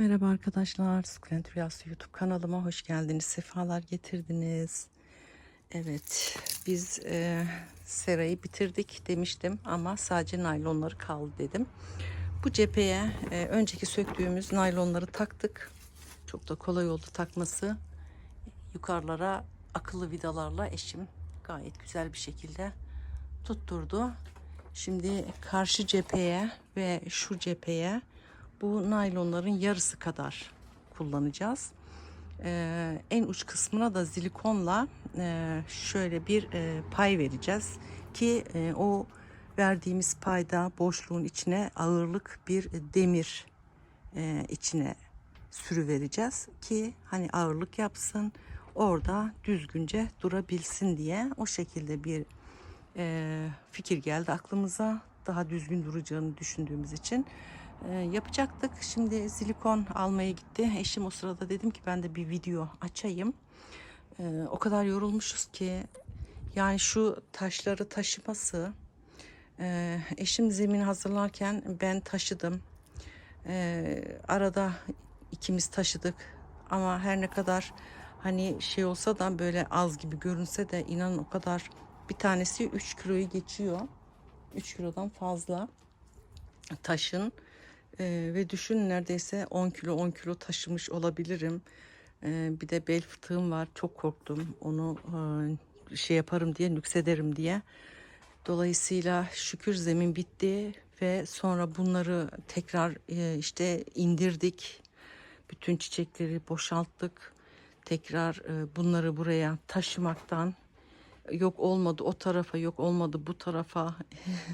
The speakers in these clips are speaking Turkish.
Merhaba arkadaşlar, Sukulent Rüyası YouTube kanalıma hoş geldiniz, sefalar getirdiniz. Evet, biz e, serayı bitirdik demiştim ama sadece naylonları kaldı dedim. Bu cepheye e, önceki söktüğümüz naylonları taktık. Çok da kolay oldu takması. Yukarılara akıllı vidalarla eşim gayet güzel bir şekilde tutturdu. Şimdi karşı cepheye ve şu cepheye bu naylonların yarısı kadar kullanacağız. Ee, en uç kısmına da zilikonla e, şöyle bir e, pay vereceğiz ki e, o verdiğimiz payda boşluğun içine ağırlık bir demir e, içine sürü vereceğiz ki hani ağırlık yapsın orada düzgünce durabilsin diye o şekilde bir e, fikir geldi aklımıza daha düzgün duracağını düşündüğümüz için e, yapacaktık. Şimdi silikon almaya gitti. Eşim o sırada dedim ki ben de bir video açayım. E, o kadar yorulmuşuz ki yani şu taşları taşıması e, eşim zemin hazırlarken ben taşıdım. E, arada ikimiz taşıdık ama her ne kadar hani şey olsa da böyle az gibi görünse de inanın o kadar bir tanesi 3 kiloyu geçiyor. 3 kilodan fazla taşın ee, ve düşün neredeyse 10 kilo 10 kilo taşımış olabilirim. Ee, bir de bel fıtığım var. Çok korktum. Onu e, şey yaparım diye nüksederim diye. Dolayısıyla şükür zemin bitti ve sonra bunları tekrar e, işte indirdik. Bütün çiçekleri boşalttık. Tekrar e, bunları buraya taşımaktan yok olmadı o tarafa yok olmadı bu tarafa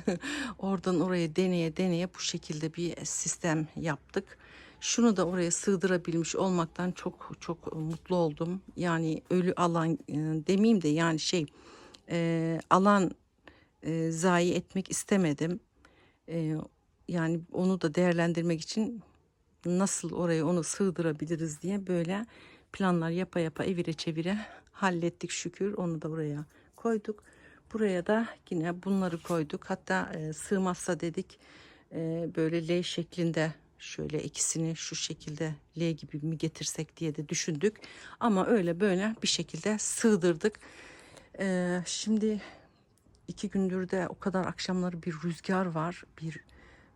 oradan oraya deneye deneye bu şekilde bir sistem yaptık. Şunu da oraya sığdırabilmiş olmaktan çok çok mutlu oldum. Yani ölü alan e, demeyeyim de yani şey e, alan e, zayi etmek istemedim. E, yani onu da değerlendirmek için nasıl oraya onu sığdırabiliriz diye böyle planlar yapa yapa evire çevire hallettik şükür. Onu da buraya koyduk. Buraya da yine bunları koyduk. Hatta e, sığmazsa dedik e, böyle L şeklinde şöyle ikisini şu şekilde L gibi mi getirsek diye de düşündük. Ama öyle böyle bir şekilde sığdırdık. E, şimdi iki gündür de o kadar akşamları bir rüzgar var. Bir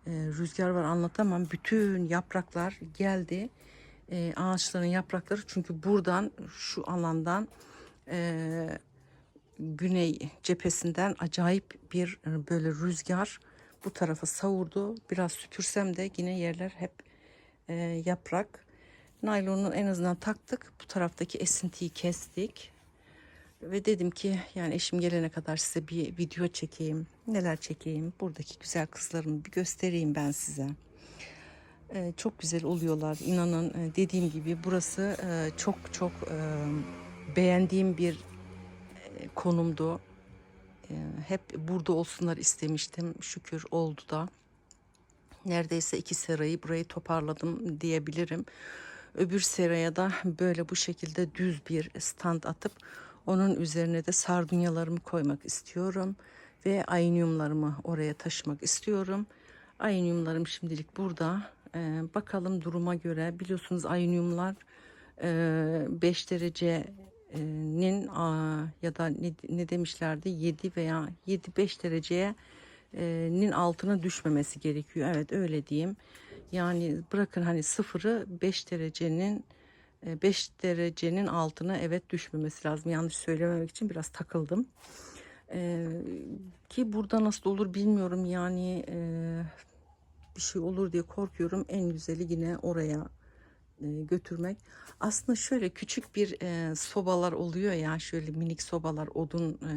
e, rüzgar var anlatamam. Bütün yapraklar geldi. E, ağaçların yaprakları çünkü buradan şu alandan e, güney cephesinden acayip bir e, böyle rüzgar bu tarafa savurdu. Biraz süpürsem de yine yerler hep e, yaprak. Naylonun en azından taktık. Bu taraftaki esintiyi kestik. Ve dedim ki yani eşim gelene kadar size bir video çekeyim. Neler çekeyim? Buradaki güzel kızlarımı bir göstereyim ben size. Ee, çok güzel oluyorlar. İnanın e, dediğim gibi burası e, çok çok e, beğendiğim bir konumdu. Ee, hep burada olsunlar istemiştim. Şükür oldu da. Neredeyse iki serayı burayı toparladım diyebilirim. Öbür seraya da böyle bu şekilde düz bir stand atıp onun üzerine de sardunyalarımı koymak istiyorum. Ve ayniumlarımı oraya taşımak istiyorum. Ayniumlarım şimdilik burada. Ee, bakalım duruma göre biliyorsunuz ayniumlar 5 e, derece nin ya da ne, ne demişlerdi 7 veya 7-5 dereceye nin altına düşmemesi gerekiyor. Evet öyle diyeyim. Yani bırakın hani sıfırı 5 derecenin 5 derecenin altına evet düşmemesi lazım. Yanlış söylememek için biraz takıldım. Ee, ki burada nasıl olur bilmiyorum yani e, bir şey olur diye korkuyorum. En güzeli yine oraya e, götürmek. Aslında şöyle küçük bir e, sobalar oluyor ya şöyle minik sobalar odun e,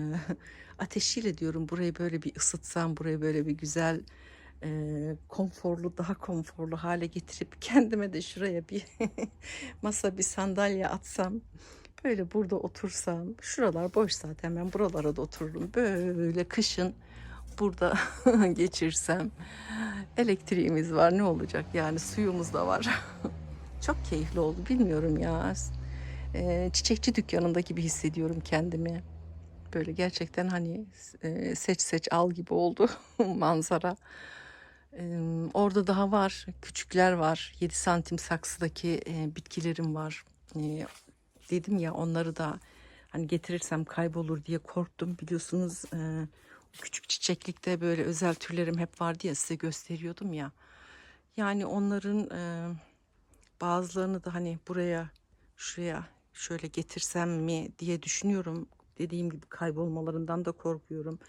ateşiyle diyorum burayı böyle bir ısıtsam burayı böyle bir güzel e, konforlu daha konforlu hale getirip kendime de şuraya bir masa bir sandalye atsam böyle burada otursam şuralar boş zaten ben buralara da otururum. Böyle kışın burada geçirsem elektriğimiz var ne olacak? Yani suyumuz da var Çok keyifli oldu bilmiyorum ya. E, çiçekçi dükkanında gibi hissediyorum kendimi. Böyle gerçekten hani e, seç seç al gibi oldu manzara. Ee, orada daha var. Küçükler var. 7 santim saksıdaki e, bitkilerim var. Ee, dedim ya onları da hani getirirsem kaybolur diye korktum. Biliyorsunuz e, küçük çiçeklikte böyle özel türlerim hep vardı ya size gösteriyordum ya. Yani onların e, bazılarını da hani buraya şuraya şöyle getirsem mi diye düşünüyorum. Dediğim gibi kaybolmalarından da korkuyorum.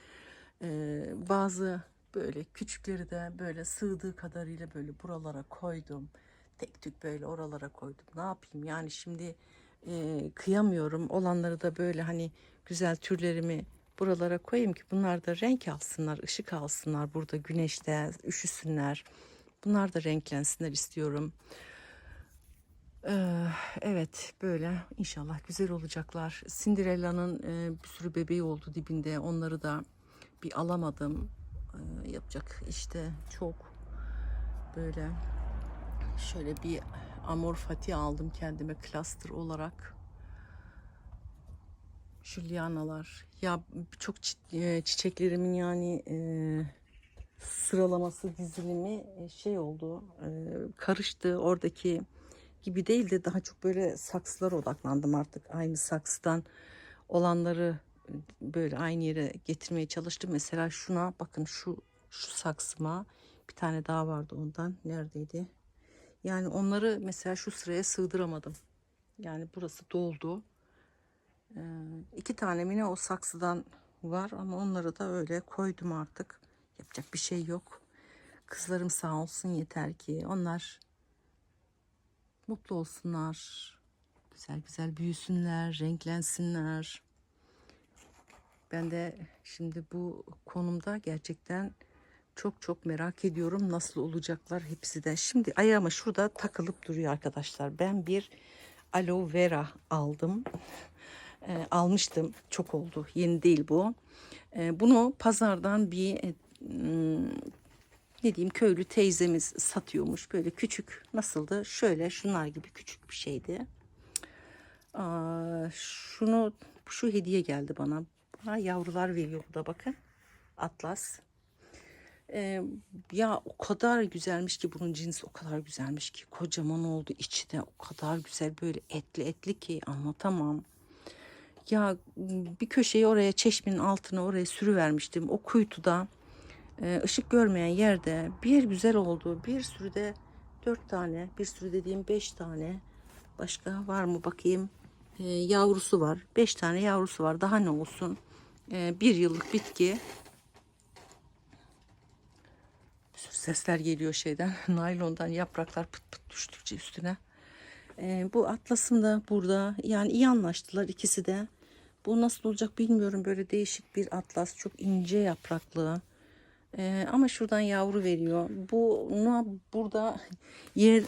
Ee, bazı böyle küçükleri de böyle sığdığı kadarıyla böyle buralara koydum. Tek tük böyle oralara koydum. Ne yapayım yani şimdi e, kıyamıyorum. Olanları da böyle hani güzel türlerimi buralara koyayım ki bunlar da renk alsınlar, ışık alsınlar burada güneşte üşüsünler. Bunlar da renklensinler istiyorum. Ee, evet böyle inşallah güzel olacaklar. Cinderella'nın e, bir sürü bebeği oldu dibinde. Onları da bir alamadım. Ee, yapacak işte çok böyle şöyle bir amor fati aldım kendime cluster olarak. Julianalar. Ya çok çi- çiçeklerimin yani sıralaması dizilimi şey oldu. karıştı oradaki gibi değil de daha çok böyle saksılara odaklandım artık. Aynı saksıdan olanları e, böyle aynı yere getirmeye çalıştım. Mesela şuna bakın şu şu saksıma bir tane daha vardı ondan. Neredeydi? Yani onları mesela şu sıraya sığdıramadım. Yani burası doldu. Ee, iki tane mi ne o saksıdan var ama onları da öyle koydum artık. Yapacak bir şey yok. Kızlarım sağ olsun yeter ki onlar mutlu olsunlar. Güzel güzel büyüsünler, renklensinler. Ben de şimdi bu konumda gerçekten çok çok merak ediyorum nasıl olacaklar hepsi de. Şimdi ayağıma şurada takılıp duruyor arkadaşlar. Ben bir aloe vera aldım. E, almıştım. Çok oldu. Yeni değil bu. E, bunu pazardan bir e, hmm, ne diyeyim köylü teyzemiz satıyormuş. Böyle küçük nasıldı? Şöyle şunlar gibi küçük bir şeydi. Aa, şunu şu hediye geldi bana. Bana yavrular veriyor da bakın. Atlas. Ee, ya o kadar güzelmiş ki bunun cinsi o kadar güzelmiş ki kocaman oldu içi de o kadar güzel böyle etli etli ki anlatamam. Ya bir köşeyi oraya çeşmenin altına oraya sürüvermiştim. O kuytuda ışık görmeyen yerde bir güzel oldu. Bir sürü de dört tane, bir sürü dediğim beş tane. Başka var mı bakayım? E, yavrusu var. Beş tane yavrusu var. Daha ne olsun? E, bir yıllık bitki. Sesler geliyor şeyden. Naylondan yapraklar pıt pıt düştükçe üstüne. E, bu atlasım da burada. Yani iyi anlaştılar ikisi de. Bu nasıl olacak bilmiyorum. Böyle değişik bir atlas. Çok ince yapraklı. Ee, ama şuradan yavru veriyor. Buna burada yer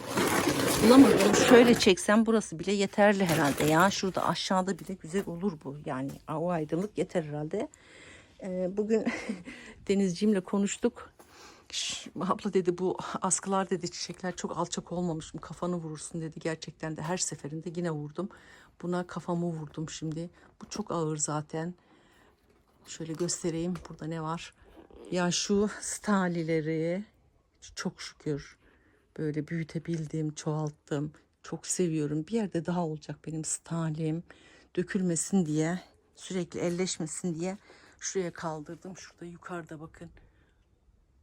bulamadım. Şöyle çeksem burası bile yeterli herhalde ya. Şurada aşağıda bile güzel olur bu. Yani o aydınlık yeter herhalde. Ee, bugün Denizciğimle konuştuk. Şş, abla dedi bu askılar dedi çiçekler çok alçak olmamış mı kafanı vurursun dedi. Gerçekten de her seferinde yine vurdum. Buna kafamı vurdum şimdi. Bu çok ağır zaten. Şöyle göstereyim burada ne var. Ya şu stalileri çok şükür böyle büyütebildim, çoğalttım. Çok seviyorum. Bir yerde daha olacak benim stalim. Dökülmesin diye, sürekli elleşmesin diye şuraya kaldırdım. Şurada yukarıda bakın.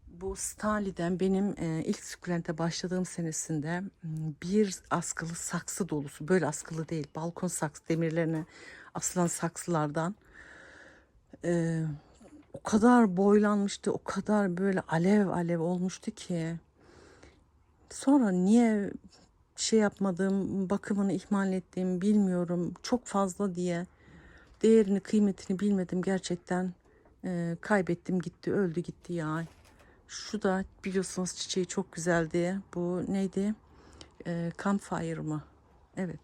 Bu Stali'den benim e, ilk sukulente başladığım senesinde m, bir askılı saksı dolusu, böyle askılı değil, balkon saksı demirlerine asılan saksılardan e, o kadar boylanmıştı, o kadar böyle alev alev olmuştu ki. Sonra niye şey yapmadığım, bakımını ihmal ettiğim bilmiyorum. Çok fazla diye değerini, kıymetini bilmedim gerçekten. Ee, kaybettim gitti, öldü gitti ya. Şu da biliyorsunuz çiçeği çok güzeldi. Bu neydi? Ee, Campfire mı? Evet.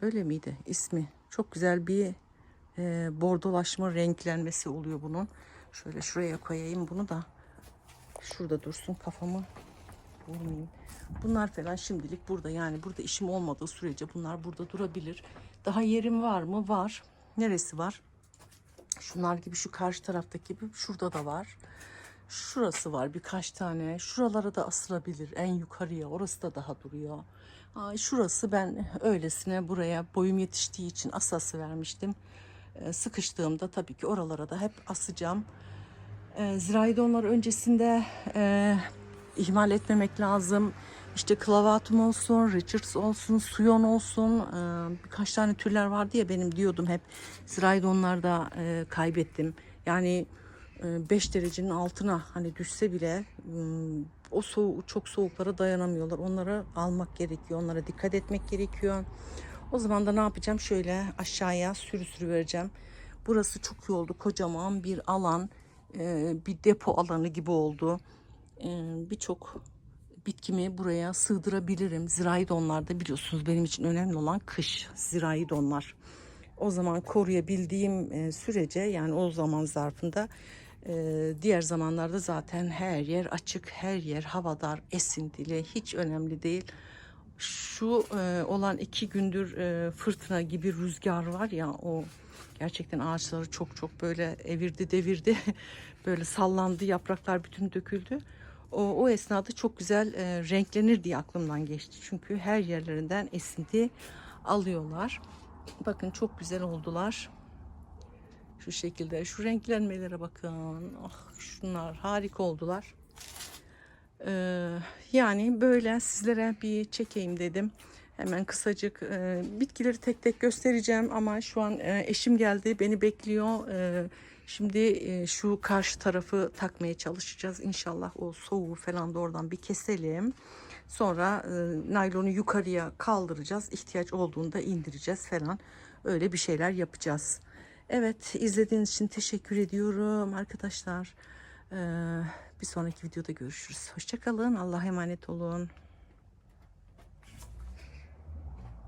Öyle miydi ismi? Çok güzel bir e, bordolaşma renklenmesi oluyor bunun. Şöyle şuraya koyayım bunu da. Şurada dursun kafamı vurmayayım. Bunlar falan şimdilik burada yani burada işim olmadığı sürece bunlar burada durabilir. Daha yerim var mı? Var. Neresi var? Şunlar gibi şu karşı taraftaki gibi şurada da var. Şurası var birkaç tane. Şuralara da asılabilir en yukarıya. Orası da daha duruyor. Aa, şurası ben öylesine buraya boyum yetiştiği için asası vermiştim. Ee, sıkıştığımda tabii ki oralara da hep asacağım. E, zirai donlar öncesinde e, ihmal etmemek lazım. İşte klavatum olsun, Richards olsun, Suyon olsun. e, birkaç tane türler vardı ya benim diyordum hep. Zirai donlarda e, kaybettim. Yani 5 derecenin altına hani düşse bile ım, o soğuk çok soğuklara dayanamıyorlar. Onları almak gerekiyor. Onlara dikkat etmek gerekiyor. O zaman da ne yapacağım? Şöyle aşağıya sürü sürü vereceğim. Burası çok iyi oldu. Kocaman bir alan, e, bir depo alanı gibi oldu. E, Birçok bitkimi buraya sığdırabilirim. Zirai donlarda biliyorsunuz benim için önemli olan kış zirai donlar. O zaman koruyabildiğim e, sürece yani o zaman zarfında e, diğer zamanlarda zaten her yer açık, her yer havadar, esintili, hiç önemli değil. Şu e, olan iki gündür e, fırtına gibi rüzgar var ya o gerçekten ağaçları çok çok böyle evirdi devirdi böyle sallandı yapraklar bütün döküldü. O, o esnada çok güzel e, renklenir diye aklımdan geçti. Çünkü her yerlerinden esinti alıyorlar. Bakın çok güzel oldular. Şu şekilde. Şu renklenmelere bakın. Ah şunlar harika oldular. Ee, yani böyle sizlere bir çekeyim dedim. Hemen kısacık e, bitkileri tek tek göstereceğim ama şu an e, eşim geldi beni bekliyor. E, şimdi e, şu karşı tarafı takmaya çalışacağız. İnşallah o soğuğu falan da oradan bir keselim. Sonra e, naylonu yukarıya kaldıracağız. İhtiyaç olduğunda indireceğiz falan. Öyle bir şeyler yapacağız. Evet izlediğiniz için teşekkür ediyorum arkadaşlar. Ee, bir sonraki videoda görüşürüz. Hoşçakalın. Allah'a emanet olun.